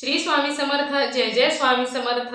श्री स्वामी समर्थ जय जय स्वामी समर्थ।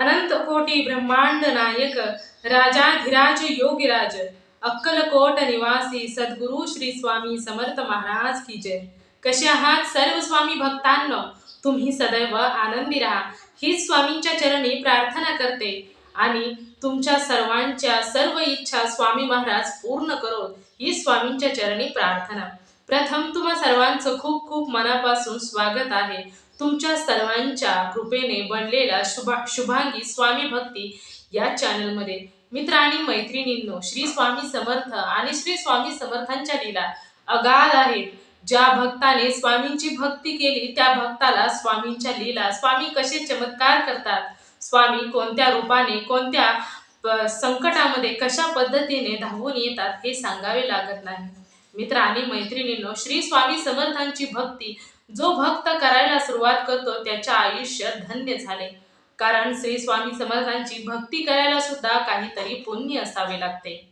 अनंत कोटी ब्रह्मांड नायक राजाधिराज योगीराज अक्कलकोट निवासी सद्गुरु श्री स्वामी समर्थ महाराज की जय। कसे आहात सर्व स्वामी भक्तांनो? तुम्ही सदैव आनंदी राहा. हीच स्वामींच्या चरणी प्रार्थना करते. आणि तुमच्या सर्वांच्या सर्व इच्छा स्वामी महाराज पूर्ण करो ही स्वामींच्या चरणी प्रार्थना. प्रथम तुम्हा सर्वांचं खूप खूप मनापासून स्वागत आहे. तुमच्या सर्वांच्या कृपेने बनलेला शुभा शुभांगी स्वामी भक्ती या चॅनलमध्ये मित्र आणि मैत्रिणींनो श्री स्वामी समर्थ आणि श्री स्वामी समर्थांच्या लीला अगाध आहेत. ज्या भक्ताने स्वामींची भक्ती केली त्या भक्ताला स्वामींच्या लीला स्वामी कसे चमत्कार करतात? स्वामी कोणत्या रूपाने कोणत्या प- संकटामध्ये कशा पद्धतीने धावून येतात हे सांगावे लागत नाही. मित्र आणि मैत्रिणींनो श्री स्वामी समर्थांची भक्ती जो भक्त करायला सुरुवात करतो त्याचे आयुष्य धन्य झाले. कारण श्री स्वामी समर्थांची भक्ती करायला सुद्धा काहीतरी पुण्य असावे लागते.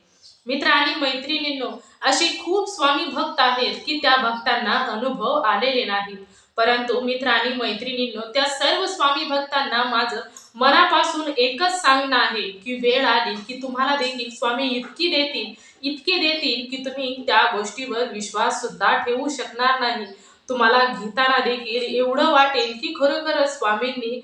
मित्र आणि मैत्रिणींनो असे खूप स्वामी भक्त आहेत की त्या भक्तांना अनुभव आलेले नाहीत. परंतु मित्र आणि मैत्रिणींनो त्या सर्व स्वामी भक्तांना माझं मनापासून एकच सांगणं आहे की वेळ आली की तुम्हाला देखील स्वामी इतकी देतील इतके देतील की तुम्ही त्या गोष्टीवर विश्वास सुद्धा ठेवू शकणार नाही. तुम्हाला घेताना देखील एवढं वाटेल की खरोखरच स्वामींनी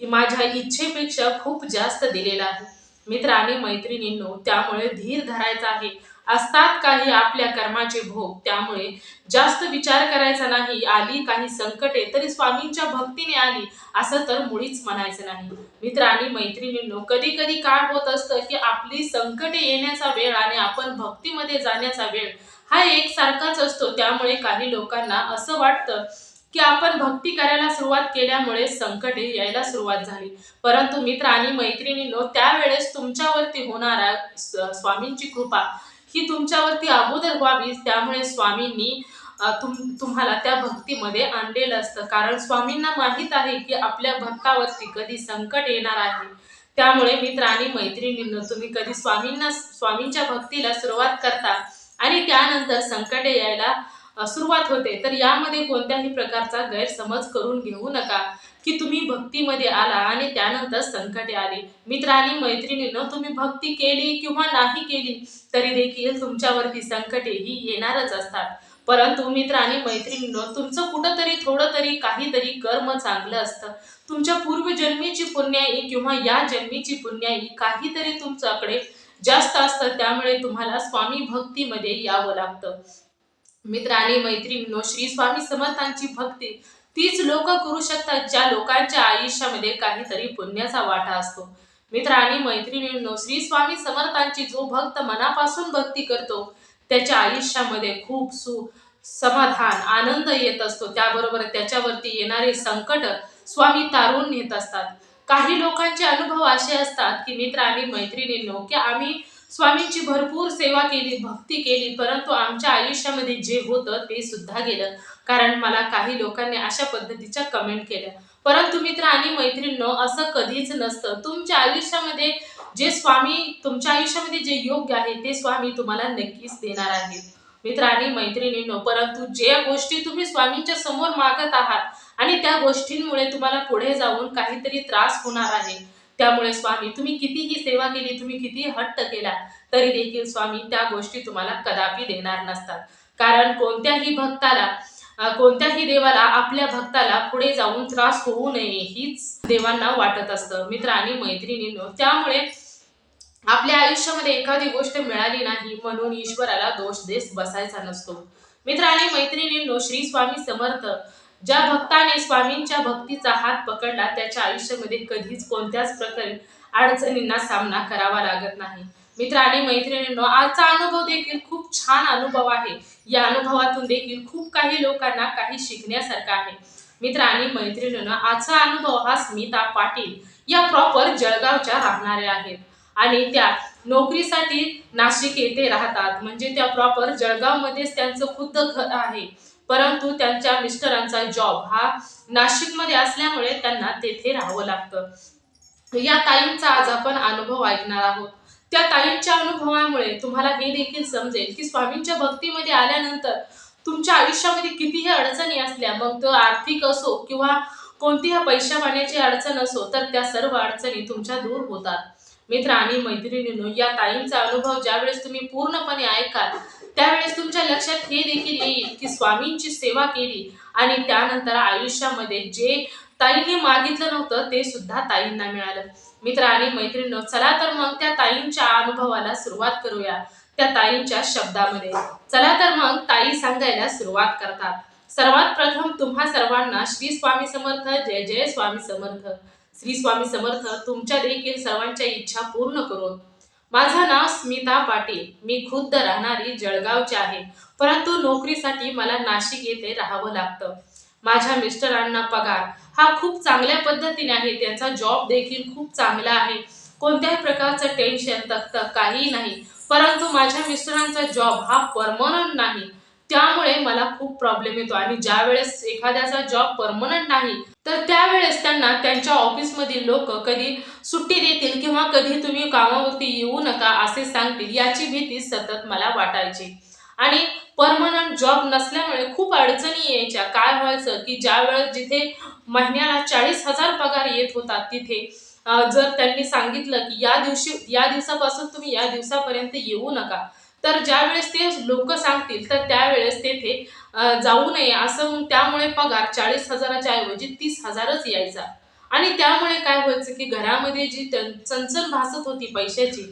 माझ्या इच्छेपेक्षा खूप जास्त दिलेलं आहे. मित्र आणि मैत्रिणींनो त्यामुळे धीर धरायचा आहे. असतात काही आपल्या कर्माचे भोग त्यामुळे जास्त विचार करायचा नाही. आली काही संकटे तरी स्वामींच्या भक्तीने आली असं तर मुळीच म्हणायचं नाही. मित्र आणि मैत्रिणींनो कधी कधी काय होत असतं की आपली संकटे येण्याचा वेळ आणि आपण भक्तीमध्ये जाण्याचा वेळ हा एक सारखाच असतो. त्यामुळे काही लोकांना असं वाटतं की आपण भक्ती करायला सुरुवात केल्यामुळे संकटे यायला सुरुवात झाली. परंतु मित्र आणि मैत्रिणींनो त्यावेळेस तुमच्यावरती होणारा स्वामींची कृपा ही तुमच्यावरती अगोदर व्हावी. त्यामुळे स्वामींनी तुम तुम्हाला त्या भक्तीमध्ये आणलेलं असतं. कारण स्वामींना माहीत आहे की आपल्या भक्तावरती कधी संकट येणार आहे. त्यामुळे मित्र आणि मैत्रिणींनो तुम्ही कधी स्वामींना स्वामींच्या भक्तीला सुरुवात करता आणि त्यानंतर संकटे यायला सुरुवात होते. तर यामध्ये कोणत्याही प्रकारचा गैरसमज करून घेऊ नका. की तुम्ही भक्तीमध्ये आला आणि त्यानंतर संकटे आली. मित्र आणि तुम्ही भक्ती केली किंवा नाही केली तरी देखील तुमच्यावरती संकटे ही येणारच असतात. परंतु मित्र आणि मैत्रिणींनो तुमचं कुठंतरी थोडं तरी काहीतरी कर्म चांगलं असतं. तुमच्या पूर्वजन्मीची पुण्याई किंवा या जन्मीची पुण्याई काहीतरी तुमच्याकडे जास्त असतं त्यामुळे तुम्हाला स्वामी भक्तीमध्ये यावं लागतं. मित्र आणि मैत्रिणींनो श्री स्वामी समर्थांची भक्ती तीच लोक करू शकतात ज्या लोकांच्या आयुष्यामध्ये काहीतरी पुण्याचा वाटा असतो. मित्र आणि मैत्रिणींनो श्री स्वामी समर्थांची जो भक्त मनापासून भक्ती करतो त्याच्या आयुष्यामध्ये खूप सु समाधान आनंद येत असतो. त्याबरोबर त्याच्यावरती येणारे संकट स्वामी तारून नेत असतात. काही लोकांचे अनुभव असे असतात की मित्र आणि मैत्रिणींनो की आम्ही स्वामींची भरपूर सेवा केली भक्ती केली परंतु आमच्या आयुष्यामध्ये जे होतं ते सुद्धा गेलं. कारण मला काही लोकांनी अशा पद्धतीच्या कमेंट केल्या. परंतु मित्र आणि मैत्रिणींनो असं कधीच नसतं. तुमच्या आयुष्यामध्ये जे स्वामी तुमच्या आयुष्यामध्ये जे योग्य आहे ते स्वामी तुम्हाला नक्कीच देणार आहेत. मित्र आणि मैत्रिणींनो परंतु ज्या गोष्टी तुम्ही स्वामींच्या समोर मागत आहात आणि त्या गोष्टींमुळे तुम्हाला पुढे जाऊन काहीतरी त्रास होणार आहे. त्यामुळे स्वामी तुम्ही कितीही सेवा केली तुम्ही कितीही हट्ट केला तरी देखील स्वामी त्या गोष्टी तुम्हाला कदापि देणार नसतात. कारण कोणत्याही भक्ताला कोणत्याही देवाला आपल्या भक्ताला पुढे जाऊन त्रास होऊ नये हीच देवांना वाटत असतं. मित्र आणि मैत्रिणींनो त्यामुळे आपल्या आयुष्यामध्ये एखादी गोष्ट मिळाली नाही म्हणून ईश्वराला दोष देत बसायचा नसतो. मित्र आणि मैत्रिणींनो श्री स्वामी समर्थ ज्या भक्ताने स्वामींच्या भक्तीचा हात पकडला त्याच्या आयुष्यामध्ये कधीच कोणत्याच प्रकारे अडचणींना सामना करावा लागत नाही. मित्र आणि मैत्रिणींनो आजचा अनुभव देखील खूप छान अनुभव आहे. या अनुभवातून देखील खूप काही लोकांना काही शिकण्यासारखं आहे. मित्र आणि मैत्रिणींनो आजचा अनुभव हा स्मिता पाटील या प्रॉपर जळगावच्या राहणाऱ्या आहेत. आणि त्या नोकरीसाठी नाशिक येथे राहतात. म्हणजे त्या प्रॉपर जळगावमध्येच त्यांचं खुद्द घर आहे. परंतु त्यांच्या मिस्टरांचा जॉब हा नाशिकमध्ये असल्यामुळे त्यांना तेथे राहावं लागतं. या ताईंचा आज आपण अनुभव ऐकणार आहोत. त्या ताईंच्या अनुभवामुळे तुम्हाला हे देखील समजेल की स्वामींच्या भक्तीमध्ये आल्यानंतर तुमच्या आयुष्यामध्ये कितीही अडचणी असल्या मग तो आर्थिक असो किंवा कोणतीही पैशा पाण्याची अडचण असो तर त्या सर्व अडचणी तुमच्या दूर होतात. मित्र आणि मैत्रिणींनो या ताईंचा अनुभव ज्यावेळेस तुम्ही पूर्णपणे ऐकाल त्यावेळेस तुमच्या लक्षात हे देखील येईल की स्वामींची सेवा केली आणि त्यानंतर आयुष्यामध्ये जे ताईंनी मागितलं नव्हतं ते सुद्धा ताईंना मिळालं. मित्र आणि मैत्रिणींनो चला तर मग त्या ताईंच्या अनुभवाला सुरुवात करूया त्या ताईंच्या शब्दामध्ये. चला तर मग ताई सांगायला सुरुवात करतात. सर्वात प्रथम तुम्हा सर्वांना श्री स्वामी समर्थ जय जय स्वामी समर्थ. श्री स्वामी समर्थ तुमच्या देखील सर्वांच्या इच्छा पूर्ण करून. माझं नाव स्मिता पाटील. मी खुद्द राहणारी जळगावची आहे. परंतु नोकरीसाठी मला नाशिक येथे राहावं लागतं. माझ्या मिस्टरांना पगार. हा खूप चांगल्या पद्धतीने आहे. त्यांचा जॉब देखील खूप चांगला आहे. कोणत्याही प्रकारचं टेन्शन तक्त काही नाही. परंतु माझ्या मिस्टरांचा जॉब हा परमनंट नाही. त्यामुळे मला खूप प्रॉब्लेम येतो. आणि ज्या वेळेस एखाद्याचा जॉब परमनंट नाही तर त्यावेळेस त्यांना त्यांच्या ऑफिसमधील लोक कधी सुट्टी देतील किंवा कधी तुम्ही कामावरती येऊ नका असे सांगतील याची भीती सतत मला वाटायची. आणि परमनंट जॉब नसल्यामुळे खूप अडचणी यायच्या. काय व्हायचं की ज्या वेळेस जिथे महिन्याला चाळीस हजार पगार येत होता तिथे जर त्यांनी सांगितलं की या दिवशी या दिवसापासून तुम्ही या दिवसापर्यंत येऊ नका तर ज्यावेळेस ते लोक सांगतील तर त्यावेळेस तेथे जाऊ नये असं त्यामुळे पगार चाळीस हजाराच्या ऐवजी तीस हजारच यायचा. आणि त्यामुळे काय व्हायचं की घरामध्ये जी चणचण भासत होती पैशाची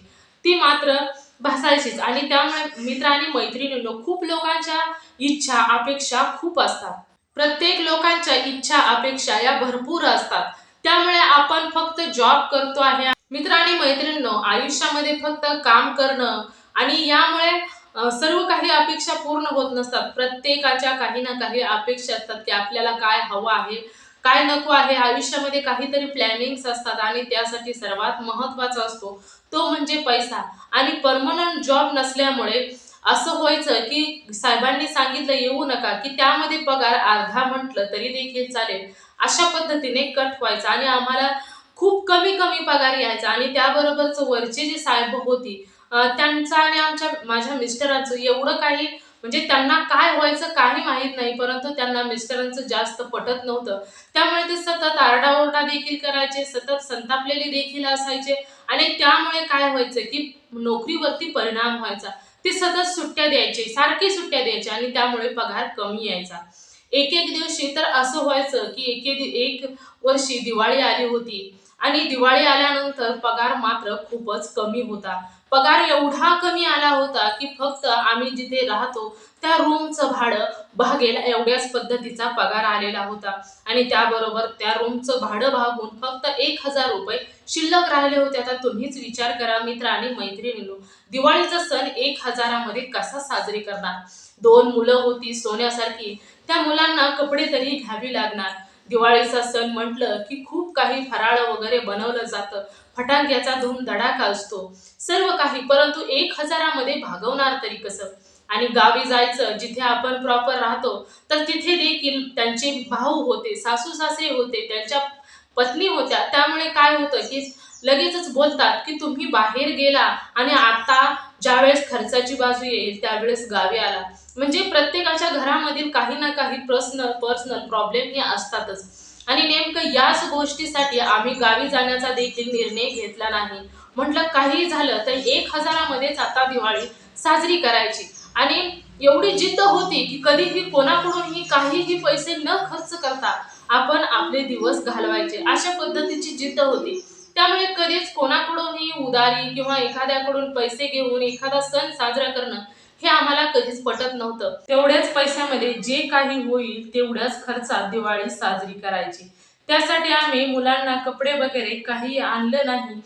ती मात्र भासायचीच. आणि त्यामुळे मित्र आणि मैत्रिणींनो खूप लोकांच्या इच्छा अपेक्षा खूप असतात. प्रत्येक लोकांच्या इच्छा अपेक्षा या भरपूर असतात. त्यामुळे आपण फक्त जॉब करतो आहे. मित्र आणि मैत्रिणींनो आयुष्यामध्ये फक्त काम करणं आणि यामुळे सर्व काही अपेक्षा पूर्ण होत नसतात. प्रत्येकाच्या काही ना काही अपेक्षा असतात की आपल्याला काय हवं आहे काय नको आहे. आयुष्यामध्ये काहीतरी प्लॅनिंग्स असतात आणि त्यासाठी सर्वात महत्त्वाचा असतो तो म्हणजे पैसा. आणि परमनंट जॉब नसल्यामुळे असं व्हायचं की साहेबांनी सांगितलं येऊ नका की त्यामध्ये पगार अर्धा म्हटलं तरी देखील चालेल. अशा पद्धतीने कट व्हायचा. आणि आम्हाला खूप कमी कमी पगार यायचा. आणि त्याबरोबरच वरची जी साहेब होती त्यांचं आणि आमच्या माझ्या मिस्टरांचं एवढं काही म्हणजे त्यांना काय व्हायचं काही माहीत नाही परंतु त्यांना मिस्टरांचं जास्त पटत नव्हतं. त्यामुळे ते सतत आरडाओरडा देखील करायचे सतत संतापलेले देखील असायचे. आणि त्यामुळे काय व्हायचं की नोकरीवरती परिणाम व्हायचा. ते सतत सुट्ट्या द्यायचे सारखी सुट्ट्या द्यायचे आणि त्यामुळे पगार कमी यायचा. एक एक दिवशी तर असं व्हायचं की एक एक- एक वर्षी दिवाळी आली होती. आणि दिवाळी आल्यानंतर पगार मात्र खूपच कमी होता. पगार एवढा कमी आला होता की फक्त आम्ही जिथे राहतो त्या रूमचं भाडं भागेल एवढ्याच पद्धतीचा पगार आलेला होता. आणि त्याबरोबर त्या रूमचं भाडं भागून फक्त एक हजार रुपये शिल्लक राहिले होते. आता तुम्हीच विचार करा मित्र आणि मैत्रिणींनो. दिवाळीचा सण एक हजारामध्ये कसा साजरी करणार? दोन मुलं होती सोन्यासारखी. त्या मुलांना कपडे तरी घ्यावी लागणार. दिवाळीचा सण म्हटलं की खूप काही फराळ वगैरे बनवलं जातं. फटाक्याचा धूम धडाका असतो. सर्व काही परंतु एक हजारामध्ये भागवणार तरी कसं? आणि गावी जायचं जिथे आपण प्रॉपर राहतो तर तिथे देखील त्यांचे भाऊ होते सासू सासरे होते त्यांच्या पत्नी होत्या. त्यामुळे काय होतं की लगेचच बोलतात की तुम्ही बाहेर गेला आणि आता ज्यावेळेस खर्चाची बाजू येईल त्यावेळेस गावी आला. म्हणजे प्रत्येकाच्या घरामधील काही ना काही पर्सनल पर्सनल प्रॉब्लेम हे असतातच. आणि नेमकं याच गोष्टीसाठी आम्ही गावी जाण्याचा देखील निर्णय घेतला नाही. म्हटलं काही झालं तर एक हजारामध्येच आता दिवाळी साजरी करायची. आणि एवढी जिद्द होती की कधीही कोणाकडूनही काहीही पैसे न खर्च करता आपण आपले दिवस घालवायचे. अशा पद्धतीची जिद्द होती. त्यामुळे कधीच कोणाकडूनही उदारी किंवा एखाद्याकडून पैसे घेऊन एखादा सण साजरा करणं हे आम्हाला कधीच पटत नव्हतं. तेवढ्याच पैशामध्ये जे काही होईल तेवढ्याच खर्चात दिवाळी साजरी करायची. त्यासाठी आम्ही मुलांना कपडे वगैरे काही आणलं नाही.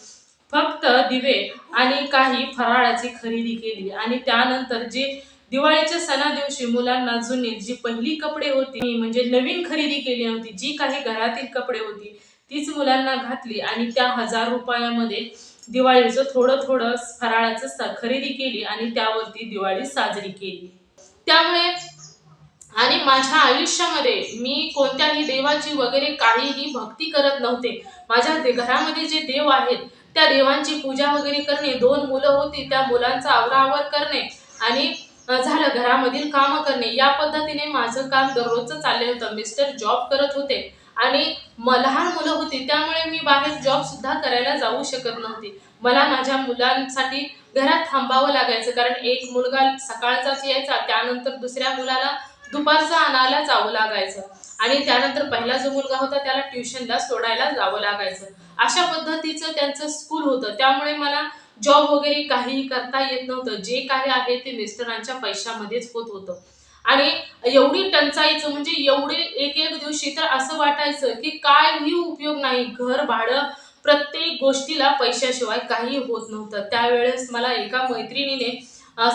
फक्त दिवे आणि काही फराळाची खरेदी केली. आणि त्यानंतर जे दिवाळीच्या सणा दिवशी मुलांना जुनी जी पहिली कपडे होती म्हणजे नवीन खरेदी केली होती जी काही घरातील कपडे होती तीच मुलांना घातली आणि त्या हजार रुपयामध्ये दिवाळीचं थोडं थोडं फराळाचं स- खरेदी केली आणि त्यावरती दिवाळी साजरी केली. त्यामुळे आणि माझ्या आयुष्यामध्ये मी कोणत्याही देवाची वगैरे काहीही भक्ती करत नव्हते. माझ्या दे- घरामध्ये जे देव आहेत त्या देवांची पूजा वगैरे करणे दोन मुलं होती त्या मुलांचा आवरावर करणे आणि झालं घरामधील कामं करणे. या पद्धतीने माझं काम दररोजचं चाललं होतं. मिस्टर जॉब करत होते. आणि लहान मुलं होती त्यामुळे मी बाहेर जॉबसुद्धा करायला जाऊ शकत नव्हती. मला माझ्या मुलांसाठी घरात थांबावं लागायचं कारण एक मुलगा सकाळचाच यायचा त्यानंतर दुसऱ्या मुलाला दुपारचा आणायला जावं लागायचं. आणि त्यानंतर पहिला जो मुलगा होता त्याला ट्युशनला सोडायला जावं लागायचं. अशा पद्धतीचं त्यांचं स्कूल होतं. त्यामुळे मला जॉब वगैरे काहीही करता येत नव्हतं. जे काही आहे ते मिस्टरांच्या पैशामध्येच होत होतं. आणि एवढी टंचाईचं म्हणजे एवढे एक एक दिवशी तर असं वाटायचं की काही उपयोग नाही. घर भाडं प्रत्येक गोष्टीला पैशाशिवाय काही होत नव्हतं. त्यावेळेस मला एका मैत्रिणीने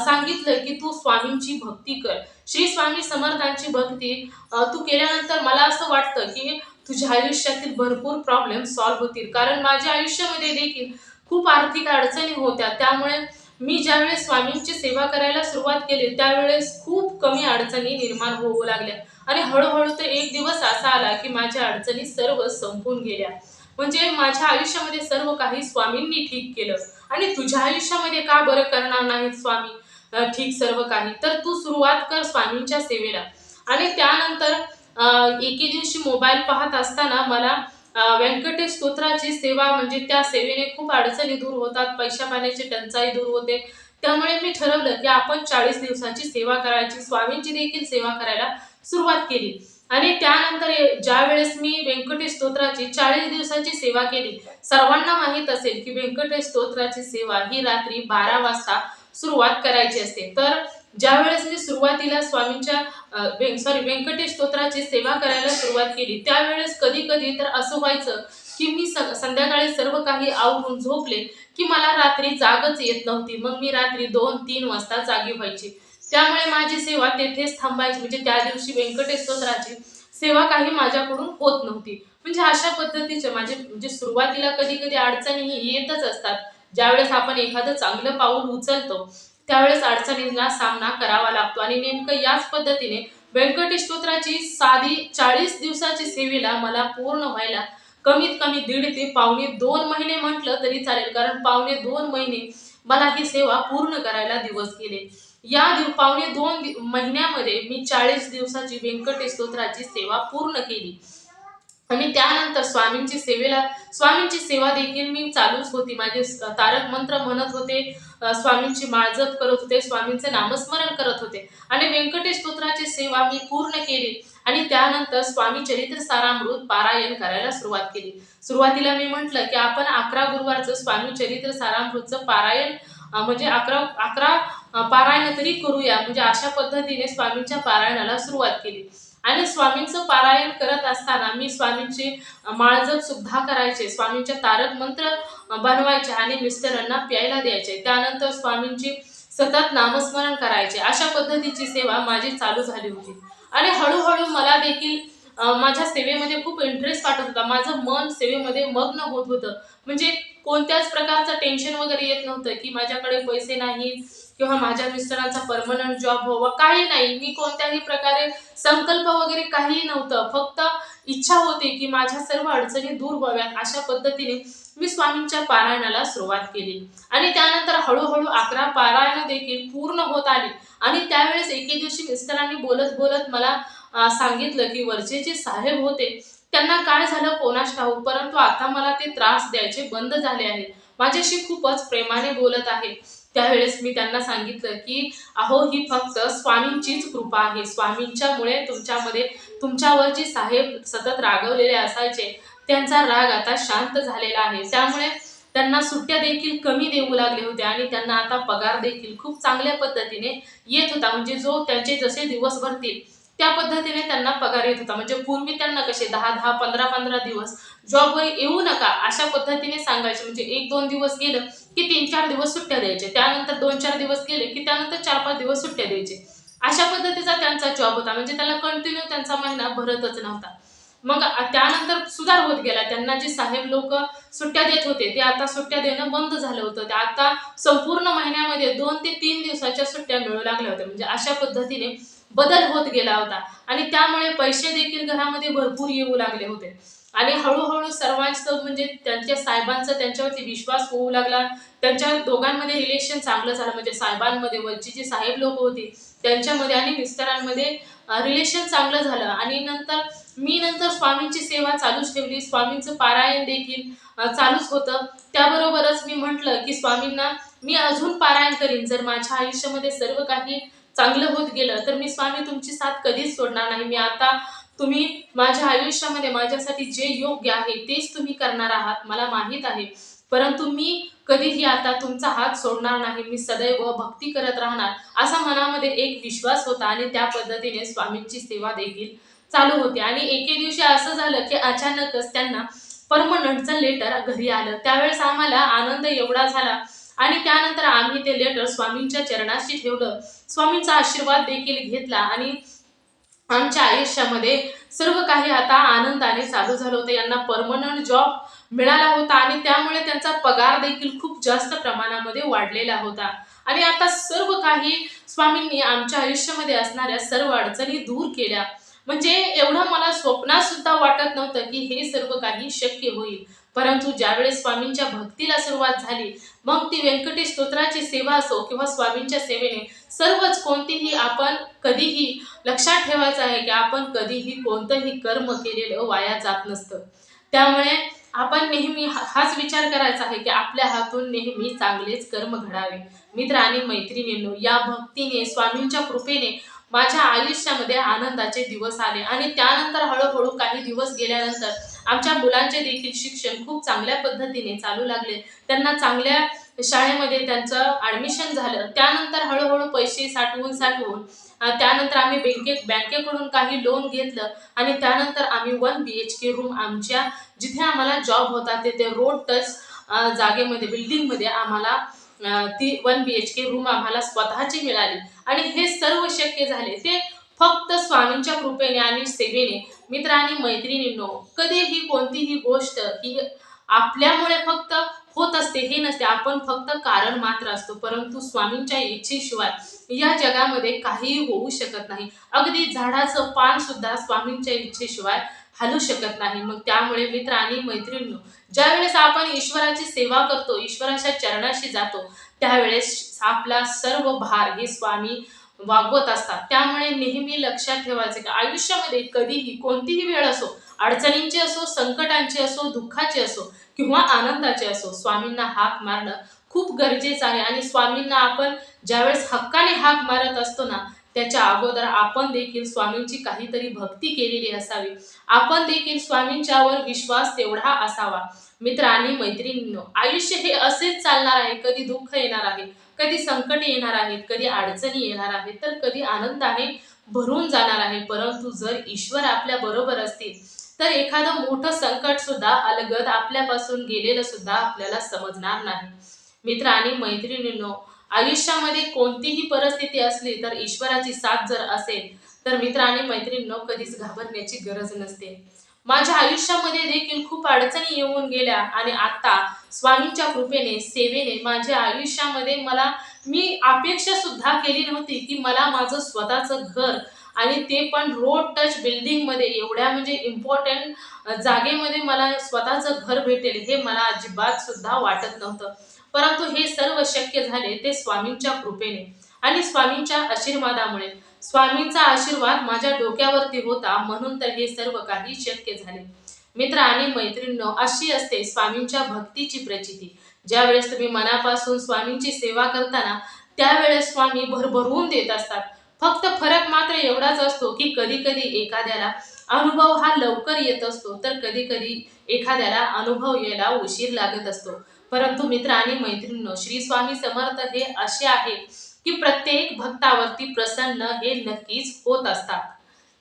सांगितलं की तू स्वामींची भक्ती कर. श्री स्वामी समर्थांची भक्ती तू केल्यानंतर मला असं वाटतं की तुझ्या आयुष्यातील भरपूर प्रॉब्लेम सॉल्व्ह होतील. कारण माझ्या आयुष्यामध्ये देखील खूप आर्थिक अडचणी होत्या. त्यामुळे मी ज्यावेळेस स्वामींची सेवा करायला सुरुवात केली त्यावेळेस खूप कमी अडचणी निर्माण होऊ लागल्या. आणि हळूहळू तर एक दिवस असा आला की माझ्या अडचणी सर्व संपून गेल्या. म्हणजे माझ्या आयुष्यामध्ये सर्व काही स्वामींनी ठीक केलं. आणि तुझ्या आयुष्यामध्ये का बरं करणार नाहीत स्वामी? ठीक सर्व काही. तर तू सुरुवात कर स्वामींच्या सेवेला. आणि त्यानंतर एके दिवशी मोबाईल पाहत असताना मला व्यंकटेश स्तोत्राची सेवा म्हणजे त्या सेवेने खूप अडचणी दूर होतात पैशा पाण्याची टंचाई दूर होते. त्यामुळे मी ठरवलं की आपण चाळीस दिवसाची सेवा करायची. स्वामींची देखील सेवा करायला सुरुवात केली. आणि त्यानंतर ज्या वेळेस मी व्यंकटेश स्तोत्राची चाळीस दिवसाची सेवा केली सर्वांना माहीत असेल की व्यंकटेश स्तोत्राची सेवा ही रात्री बारा वाजता सुरुवात करायची असते. तर ज्या वेळेस मी सुरुवातीला स्वामींच्या सॉरी व्यंकटेश स्तोत्राची सेवा करायला सुरुवात केली त्यावेळेस कधी कधी तर असं व्हायचं की मी स- संध्याकाळी सर्व काही आवरून झोपले की मला रात्री जागच येत नव्हती. मग मी रात्री दोन तीन वाजता जागी व्हायची. त्यामुळे माझी सेवा तेथेच थांबायची. म्हणजे त्या दिवशी व्यंकटेश स्तोत्राची सेवा काही माझ्याकडून होत नव्हती. म्हणजे अशा पद्धतीचे माझे म्हणजे सुरुवातीला कधी कधी अडचणी येतच असतात. ज्यावेळेस आपण एखादं चांगलं पाऊल उचलतो त्यावेळेस अडचणींना सामना करावा लागतो. आणि नेमकं याच पद्धतीने व्यंकटेश स्तोत्राची साधी चाळीस दिवसाची सेवेला मला पूर्ण व्हायला कमीत कमी दीड ते पावणे दोन महिने म्हटलं तरी चालेल. कारण पावणे दोन महिने मला ही सेवा पूर्ण करायला दिवस गेले. या दिव पावणे दोन महिन्यामध्ये मी चाळीस दिवसाची व्यंकटेश स्तोत्राची सेवा पूर्ण केली. आणि त्यानंतर स्वामींची सेवेला स्वामींची सेवा देखील मी चालूच होती. माझे तारक मंत्र म्हणत होते स्वामींची माळजप करत होते स्वामींचे नामस्मरण करत होते. आणि व्यंकटेश स्तोत्राची सेवा मी पूर्ण केली. आणि त्यानंतर स्वामी चरित्र सारामृत पारायण करायला सुरुवात केली. सुरुवातीला मी म्हटलं की आपण अकरा गुरुवारचं स्वामी चरित्र सारामृतचं पारायण म्हणजे अकरा अकरा पारायण तरी करूया. म्हणजे अशा पद्धतीने स्वामींच्या पारायणाला सुरुवात केली. आणि स्वामींचं पारायण करत असताना मी स्वामींची अ, माळजप सुद्धा करायचे. स्वामींचे तारक मंत्र बनवायचे आणि मिस्टरांना प्यायला द्यायचे. त्यानंतर स्वामींची सतत नामस्मरण करायचे. अशा पद्धतीची सेवा माझी चालू झाली होती. आणि हळूहळू मला देखील माझ्या सेवेमध्ये खूप इंटरेस्ट वाटत होता. माझं मन सेवेमध्ये मग्न होत होतं. म्हणजे कोणत्याच प्रकारचं टेन्शन वगैरे येत नव्हतं की माझ्याकडे पैसे नाहीत किंवा माझ्या मिस्टरांचा परमनंट जॉब व्हावा काही नाही. मी कोणत्याही प्रकारे संकल्प वगैरे काहीही नव्हतं. फक्त इच्छा होती की माझ्या सर्व अडचणी दूर व्हाव्यात. अशा पद्धतीने मी स्वामींच्या पारायणाला सुरुवात केली. आणि त्यानंतर हळूहळू अकरा पारायण देखील पूर्ण होत आली. आणि त्यावेळेस एके दिवशी मिस्टरांनी बोलत बोलत मला सांगितलं की वरचे जे साहेब होते त्यांना काय झालं कोणाच ठाऊक? परंतु आता मला ते त्रास द्यायचे बंद झाले आहेत. माझ्याशी खूपच प्रेमाने बोलत आहे. त्यावेळेस मी त्यांना सांगितलं की अहो ही फक्त स्वामींचीच कृपा आहे. स्वामींच्यामुळे तुमच्यामध्ये तुमच्यावर जे साहेब सतत रागवलेले असायचे. त्यांचा राग आता शांत झालेला आहे. त्यामुळे त्यांना सुट्ट्या देखील कमी देऊ लागले होते आणि त्यांना आता पगार देखील खूप चांगल्या पद्धतीने येत होता. म्हणजे जो त्यांचे जसे दिवस भरतील त्या पद्धतीने त्यांना पगार येत होता. म्हणजे पूर्वी त्यांना कसे दहा दहा पंधरा पंधरा दिवस जॉबवर येऊ नका अशा पद्धतीने सांगायचे. म्हणजे एक दोन दिवस गेलं की तीन चार दिवस सुट्ट्या द्यायचे. त्यानंतर दोन चार दिवस गेले की त्यानंतर चार पाच दिवस सुट्ट्या द्यायचे. अशा पद्धतीचा त्यांचा जॉब होता. म्हणजे त्याला कंटिन्यू त्यांचा महिना भरतच नव्हता. मग त्यानंतर सुधार होत गेला. त्यांना जे साहेब लोक सुट्ट्या देत होते ते आता सुट्ट्या देणं बंद झालं होतं. ते आता संपूर्ण महिन्यामध्ये दोन ते तीन दिवसाच्या सुट्ट्या मिळू लागल्या होत्या. म्हणजे अशा पद्धतीने बदल होत गेला होता. आणि त्यामुळे पैसे देखील घरामध्ये भरपूर येऊ लागले होते. आणि हळूहळू सर्वांचं म्हणजे त्यांच्या साहेबांचा त्यांच्यावरती विश्वास होऊ लागला. त्यांच्या दोघांमध्ये रिलेशन चांगलं झालं. म्हणजे साहेबांमध्ये वरची जी साहेब लोक होती. त्यांच्यामध्ये आणि मिस्टरांमध्ये रिलेशन चांगलं झालं. आणि नंतर मी नंतर स्वामींची सेवा चालूच ठेवली. स्वामींचं पारायण देखील चालूच होतं. त्याबरोबरच मी म्हटलं की स्वामींना मी अजून पारायण करीन. जर माझ्या आयुष्यामध्ये सर्व काही चांगलं होत गेलं तर मी स्वामी तुमची साथ कधीच सोडणार नाही. मी आता तुम्ही माझ्या आयुष्यामध्ये माझ्यासाठी जे योग्य आहे तेच तुम्ही करणार आहात मला माहीत आहे. परंतु मी कधीही आता तुमचा हात सोडणार नाही. मी सदैव भक्ती करत राहणार असा मनामध्ये एक विश्वास होता आणि त्या पद्धतीने स्वामींची सेवा देखील चालू होती. आणि एके दिवशी असं झालं की अचानकच त्यांना परमनंटचं लेटर घरी आलं. त्यावेळेस आम्हाला आनंद एवढा झाला आणि त्यानंतर आम्ही ते लेटर स्वामींच्या चरणाशी ठेवलं. स्वामींचा आशीर्वाद देखील घेतला आणि आमच्या आयुष्यामध्ये सर्व काही आता आनंदाने चालू झालं होतं. यांना परमनंट जॉब मिळाला होता आणि त्यामुळे त्यांचा पगार देखील खूप जास्त प्रमाणामध्ये वाढलेला होता. आणि आता सर्व काही स्वामींनी आमच्या आयुष्यामध्ये असणाऱ्या सर्व अडचणी दूर केल्या. म्हणजे एवढं मला स्वप्नात सुद्धा वाटत नव्हतं की हे सर्व काही शक्य होईल. परंतु ज्यावेळेस स्वामींच्या भक्तीला सुरुवात झाली मग ती व्यंकटेश स्तोत्राची सेवा असो किंवा स्वामींच्या सेवेने सर्वच कोणतीही आपण कधीही लक्षात ठेवायचं आहे की आपण कधीही कोणतंही कर्म केलेलं वाया जात नसतं. त्यामुळे आपण नेहमी हा- हाच विचार करायचा आहे की आपल्या हातून नेहमी चांगलेच कर्म घडावे. मित्र आणि मैत्रिणींनो या भक्तीने स्वामींच्या कृपेने माझ्या आयुष्यामध्ये आनंदाचे दिवस आले. आणि त्यानंतर हळूहळू काही दिवस गेल्यानंतर आमच्या मुलांचे देखील शिक्षण खूप चांगल्या पद्धतीने चालू लागले. त्यांना चांगल्या शाळेमध्ये त्यांचं ॲडमिशन झालं. त्यानंतर हळूहळू पैसे साठवून साठवून त्यानंतर आम्ही बँकेत बँकेकडून काही लोन घेतलं. आणि त्यानंतर आम्ही one B H K room आमच्या जिथे आम्हाला जॉब होता तिथे रोड टच जागेमध्ये बिल्डिंगमध्ये आम्हाला ती one B H K room आम्हाला स्वतःची मिळाली. आणि हे सर्व शक्य झाले ते फक्त स्वामींच्या कृपेने आणि सेवेने. मित्र आणि मैत्रिणींनो कधीही कोणतीही गोष्ट ही आपल्यामुळे फक्त होत असते हे नसते. आपण फक्त कारण मात्र असतो परंतु स्वामींच्या इच्छेशिवाय या जगामध्ये काहीही होऊ शकत नाही. अगदी झाडाचं पान सुद्धा स्वामींच्या इच्छेशिवाय हलू शकत नाही. मग त्यामुळे मित्र आणि मैत्रिणींनो ज्यावेळेस आपण ईश्वराची सेवा करतो ईश्वराच्या चरणाशी जातो त्यावेळेस आपला सर्व भार हे स्वामी वागवत असतात. त्यामुळे नेहमी लक्षात ठेवायचे की आयुष्यामध्ये कधीही कोणतीही वेळ असो अडचणींची असो संकटांची असो दुःखाची असो किंवा आनंदाचे असो स्वामींना हाक मारणं खूप गरजेचं आहे. आणि स्वामींना आपण ज्यावेळेस हक्काने हाक मारत असतो ना त्याच्या अगोदर आपण देखील स्वामींची काहीतरी भक्ती केलेली असावी. आपण देखील स्वामींच्यावर विश्वास तेवढा असावा. मित्र आणि मैत्रिणींनो आयुष्य हे असेच चालणार आहे. कधी दुःख येणार आहे कधी संकट येणार आहेत कधी अडचणी येणार आहेत तर कधी आनंदाने भरून जाणार आहे. परंतु जर ईश्वर आपल्या बरोबर असतील तर एखादं मोठं संकट सुद्धा अलगद आपल्यापासून गेलेलं सुद्धा आपल्याला समजणार नाही. मित्र आणि मैत्रिणींनो आयुष्यामध्ये कोणतीही परिस्थिती असली तर ईश्वराची साथ जर असेल तर मित्र आणि मैत्रीण कधीच घाबरण्याची गरज नसते. माझ्या आयुष्यामध्ये देखील खूप अडचणी येऊन गेल्या आणि आता स्वामींच्या कृपेने सेवेने माझ्या आयुष्यामध्ये मला मी अपेक्षा सुद्धा केली नव्हती की मला माझं स्वतःचं घर आणि ते पण रोड टच बिल्डिंगमध्ये एवढ्या म्हणजे इम्पॉर्टंट जागेमध्ये मला स्वतःचं घर भेटेल हे मला अजिबात सुद्धा वाटत नव्हतं. परंतु हे सर्व शक्य झाले ते स्वामींच्या कृपेने आणि स्वामींच्या आशीर्वादामुळे. स्वामींचा आशीर्वाद माझ्या डोक्यावरती होता म्हणून तर हे सर्व काही शक्य झाले. मित्र आणि मैत्रिणींनो अशी असते स्वामींच्या भक्तीची प्रचिती. ज्यावेळेस तुम्ही मनापासून स्वामींची सेवा करताना त्यावेळेस स्वामी भरभरून देत असतात. फक्त फरक मात्र एवढाच असतो की कधी कधी एखाद्याला अनुभव हा लवकर येत असतो तर कधी कधी एखाद्याला अनुभव यायला उशीर लागत असतो. परंतु मित्र आणि मैत्रिणींनो श्री स्वामी समर्थ हे असे आहे की प्रत्येक भक्तावरती प्रसन्न हे नक्कीच होत असतात.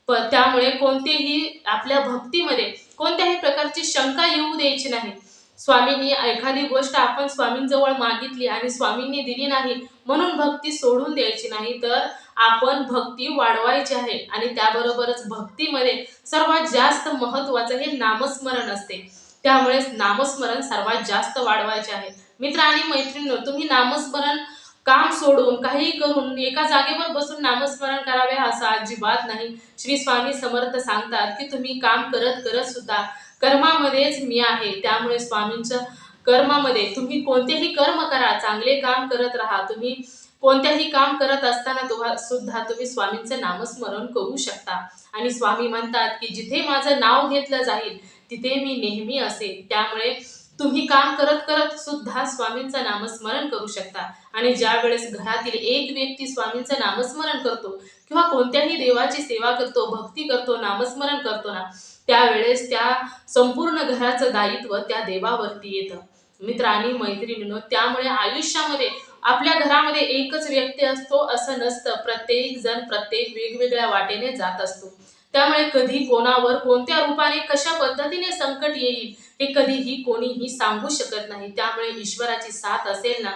प त्यामुळे कोणतेही आपल्या भक्तीमध्ये कोणत्याही प्रकारची शंका येऊ द्यायची नाही. स्वामींनी एखादी गोष्ट आपण स्वामींजवळ मागितली आणि स्वामींनी दिली नाही म्हणून भक्ती सोडून द्यायची नाही तर आपण भक्ती वाढवायची आहे. आणि त्याबरोबरच भक्तीमध्ये सर्वात जास्त महत्वाचं हे नामस्मरण असते. त्यामुळे नामस्मरण सर्वात जास्त वाढवायचे आहे. मित्र आणि मैत्रिणींनो तुम्ही नामस्मरण काम सोडून काही करून एका जागेवर बसून नामस्मरण करावे असा अजिबात नाही. श्री स्वामी समर्थ सांगतात की तुम्ही काम करत करत सुद्धा कर्मामध्येच मी आहे. त्यामुळे स्वामींचं कर्मामध्ये. तुम्ही कोणतेही कर्म करा चांगले काम करत राहा. तुम्ही कोणत्याही काम करत असताना तुम्हा सुद्धा तुम्ही स्वामींचं नामस्मरण करू शकता. आणि स्वामी म्हणतात की जिथे माझं नाव घेतलं जाईल तिथे मी नेहमी असेल त्यामुळे तुम्ही काम करत करत सुद्धा स्वामींचं नामस्मरण करू शकता. आणि ज्या वेळेस घरातील एक व्यक्ती स्वामींचं नामस्मरण करतो किंवा कोणत्याही देवाची सेवा करतो भक्ती करतो नामस्मरण करतो ना त्यावेळेस त्या संपूर्ण घराचं दायित्व त्या देवावरती येतं. मित्र आणि मैत्रिणींनो त्यामुळे आयुष्यामध्ये आपल्या घरामध्ये एकच व्यक्ती असतो असं नसतं. प्रत्येक जण प्रत्येक वेगवेगळ्या वाटेने जात असतो. त्यामुळे कधी कोणावर कोणत्या रूपाने कशा पद्धतीने संकट येईल हे कधीही कोणीही सांगू शकत नाही. त्यामुळे ईश्वराची साथ असेल ना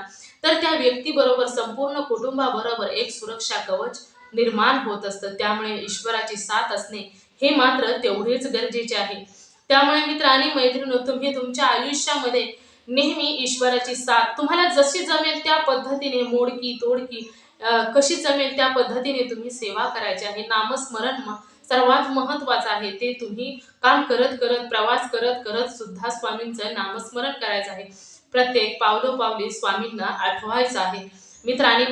तर त्या व्यक्तीबरोबर संपूर्ण कुटुंबाबरोबर एक सुरक्षा कवच निर्माण होत असतं. त्यामुळे ईश्वराची साथ असणे हे मात्र तेवढेच गरजेचे आहे. त्यामुळे मित्र आणि मैत्रिणी तुम्ही तुमच्या आयुष्यामध्ये नेहमी ईश्वराची साथ. तुम्हाला जशी जमेल त्या पद्धतीने मोडकी तोडकी कशी जमेल त्या पद्धतीने तुम्ही सेवा करायची आहे. नामस्मरण म- सर्वात महत्वाचं आहे. ते तुम्ही काम करत करत प्रवास करत करत सुद्धा स्वामींचं नामस्मरण करायचं आहे. प्रत्येक पावलोपावली स्वामींना आठवायचं आहे. मित्र आणि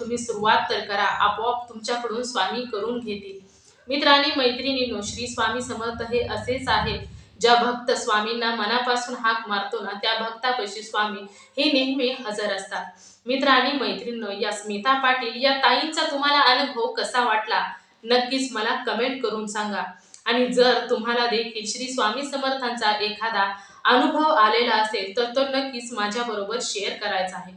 तुम्ही सुरुवात तर करा. आपोआप तुमच्याकडून स्वामी करून घेतील. मित्र आणि मैत्रिणींनो श्री स्वामी समर्थ हे असेच आहे. ज्या भक्त स्वामींना मनापासून हाक मारतो ना त्या भक्तापैकी स्वामी हे नेहमी हजर असतात. मित्र आणि मैत्रिणींनो या स्मिता पाटील या ताईंचा तुम्हाला अनुभव कसा वाटला? नक्कीच मला कमेंट करून सांगा. आणि जर तुम्हाला देखील श्री स्वामी समर्थांचा एखादा अनुभव आलेला असेल तर तो नक्कीच माझ्याबरोबर शेअर करायचा आहे.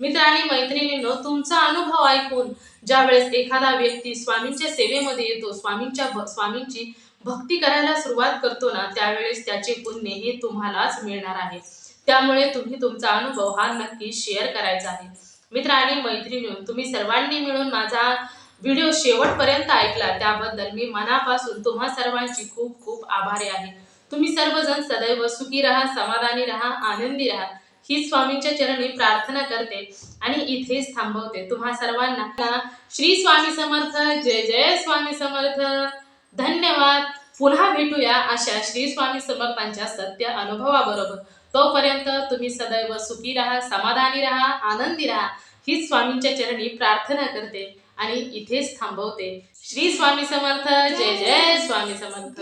मित्र आणि मैत्रिणींनो तुमचा अनुभव ऐकून ज्यावेळेस एखादा व्यक्ती स्वामींच्या सेवेमध्ये येतो स्वामींच्या स्वामींची भक्ती करायला सुरुवात करतो ना त्यावेळेस त्याचे पुण्य हे तुम्हालाच मिळणार आहे. त्यामुळे तुम्ही तुमचा अनुभव हा नक्की शेअर करायचा आहे. मित्र आणि मैत्रिणी तुम्ही सर्वांनी मिळून माझा व्हिडिओ शेवटपर्यंत ऐकला त्याबद्दल मी मनापासून तुम्हा सर्वांची खूप खूप आभारी आहे. तुम्ही सर्वजण सदैव सुखी राहा समाधानी राहा आनंदी राहा. ही स्वामींच्या चरणी प्रार्थना करते आणि इथेच थांबवते. तुम्हा सर्वांना श्री स्वामी समर्थ जय जय स्वामी समर्थ. धन्यवाद. पुन्हा भेटूया अशा श्री स्वामी समर्थांच्या सत्य अनुभवाबरोबर. तोपर्यंत तुम्ही सदैव सुखी राहा समाधानी राहा आनंदी राहा. हीच स्वामींच्या चरणी प्रार्थना करते आणि इथेच थांबवते. श्री स्वामी समर्थ. जय जय स्वामी समर्थ.